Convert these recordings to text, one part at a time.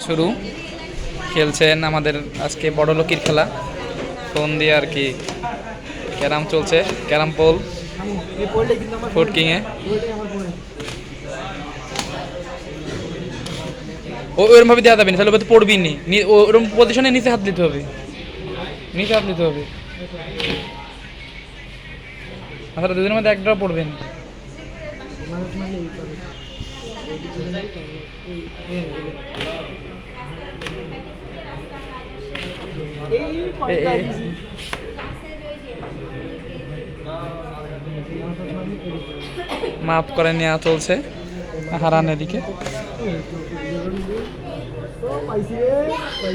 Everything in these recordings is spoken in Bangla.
শুরু। খেলছেন আমাদের আজকে বড় লোকের খেলা। ফোন দিয়ে আর কি ক্যারাম চলছে, ক্যারাম পোল ফুড কিংয়ে ও ওরম ভাবে দেওয়া যাবে না, তাহলে পড়বি নি। ওরম পজিশনে নিচে হাত দিতে হবে। নিচে হাত দিতে হবে। আসলে দুদিনের মধ্যে একটা পড়বেন এ- এ- মাফ করে নেওয়া চলছে হারান এদিকে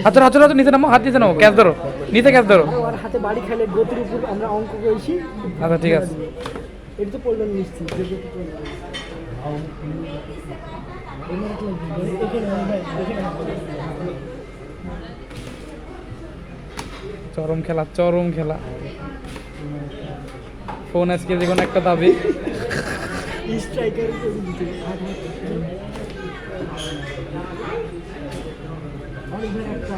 হাতের হাতের হাতে নিচে নামো হাত নিচে নামো ক্যাচ ধরো নিচে ক্যাচ ধরো। হাতে বাড়ি খেলে গতির উপর আমরা অঙ্ক করেছি। আচ্ছা ঠিক আছে। এটা তো পড়লেন নিশ্চিত যে চরম খেলা চরম খেলা। ফোন আজকে যে কোনো একটা দাবি। স্ট্রাইকার একটা।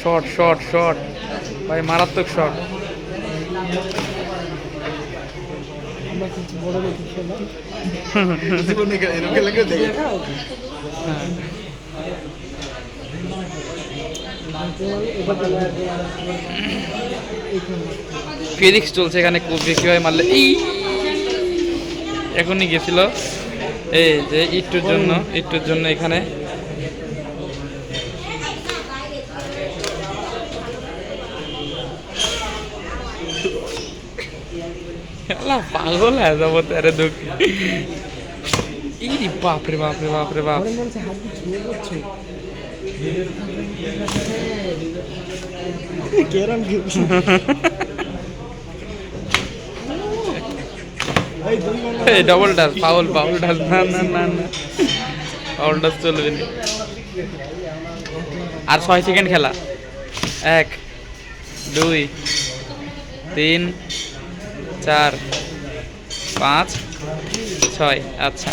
শট শট শট ভাই, মারাত্মক শর্ট ফিজিক্স চলছে এখানে খুব বেশি হয় মারলে? এখনই গেছিল। এই যে ইট্টুর জন্য ইট্টুর জন্য এখানে। পাগল হয়ে যাব তারে দুঃখ। ই বাপরে বাপরে বাপরে বাপ। কেরাম খেলছে এই দুই নম্বর এই ডবল না না না না। চলবে আর ছয় সেকেন্ড খেলা। এক, দুই, তিন, চার, পাঁচ, ছয় আচ্ছা।